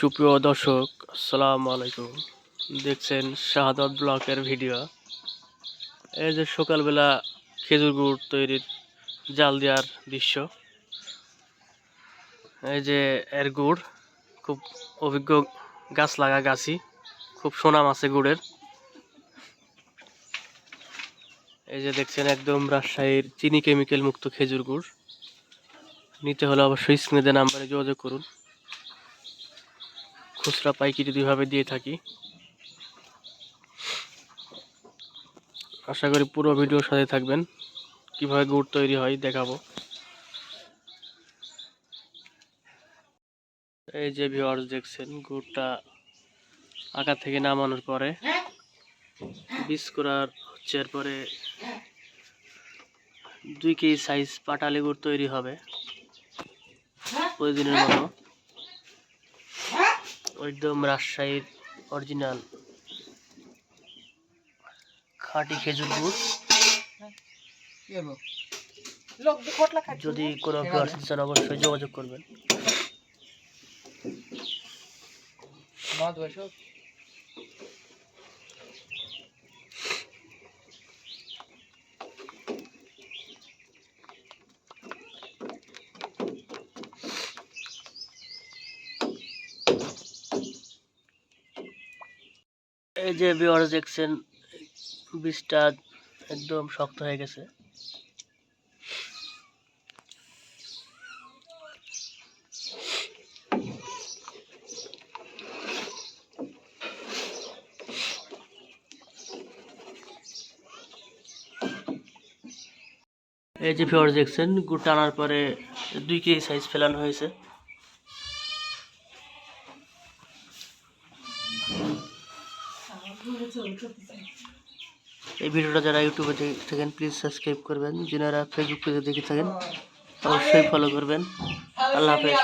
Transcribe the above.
সুপ্রিয় দর্শক, আসসালামু আলাইকুম। দেখছেন শাহাদত ব্লকের ভিডিও। এই যে সকালবেলা খেজুর গুড় তৈরির জাল দেওয়ার দৃশ্য। এই যে এর গুড়, খুব অভিজ্ঞ গাছ লাগা গাছি খুব সুনাম আছে গুড়ের। এই যে দেখছেন একদম রাজশাহীর চিনি কেমিক্যাল মুক্ত খেজুর গুড়। নিতে হলে অবশ্যই স্ক্রিনে নাম্বারে যোগাযোগ করুন। খুচরা পাইকারি দুইভাবে দিয়ে থাকি। আশা করি পুরো ভিডিওর সাথে থাকবেন। কীভাবে গুড় তৈরি হয় দেখাবো। এই যে ভিউয়ার্স দেখছেন, গুড়টা আকার থেকে নামানোর পরে বীজ করার হচ্ছে এরপরে দুই কেজি সাইজ পাটালি গুড় তৈরি হবে। প্রতিদিনের মতো। একদম রাজশাহীর অরিজিনাল খাঁটি খেজুর গুড়। যদি কোনো চান অবশ্যই যোগাযোগ করবেন। এই যে ভিউয়ার্স দেখছেন, বীজটা একদম শক্ত হয়ে গেছে। এই যে ভিউয়ার্স দেখছেন, গুড় টানার পরে দুই কেজি সাইজ ফেলানো হয়েছে। এই ভিডিওটা যারা ইউটিউবে দেখে থাকেন প্লিজ সাবস্ক্রাইব করবেন। যারা ফেসবুক পেজে দেখে থাকেন, অবশ্যই ফলো করবেন। আল্লাহ হাফেজ।